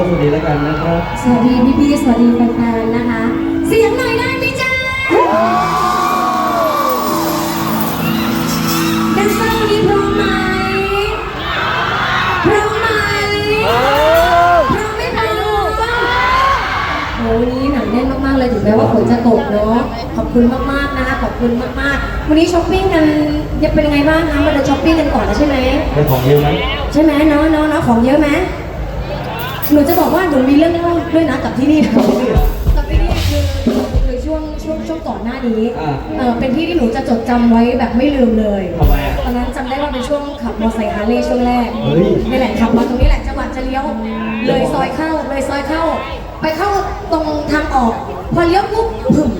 พี่โก้สวัสดีแล้วกันนะครับ สวัสดีพี่พี่ๆสวัสดีแฟนๆนะคะ เสียงหน่อยได้ไหมจ๊ะแดนเซอร์วันนี้พร้อมไหมพร้อมไหมพร้อมไหมคะโอ้วันนี้หนังแน่นมากๆเลยถึงแม้ว่าฝนจะตกเนาะขอบคุณมากๆนะคะขอบคุณมากๆ วันนี้ช้อปปิ้งกันยังเป็นยังไงบ้างคะมาเดินช้อปปิ้งกันก่อนนะใช่ไหมได้ของเยอะไหมใช่ไหมเนาะเนาะเนาะของเยอะไหม หนูจะบอกว่าหนูมีเรื่องเล่าด้วยนะกับที่นี่นะกับที่นี่คือคือช่วงช่วงช่วงก่อนหน้านี้อ่า เออเป็นที่ที่หนูจะจดจำไว้แบบไม่ลืมเลยทำไมอะตอนนั้นจำได้ว่าเป็นช่วงขับมอเตอร์ไซค์ฮาร์เลย์ช่วงแรกเฮ้ย นี่แหละขับมาตรงนี้แหละจังหวะจะเลี้ยวเลยซอยเข้าเลยซอยเข้า ไปเข้าตรงทางออก พอเลี้ยวปุ๊บผึ่ม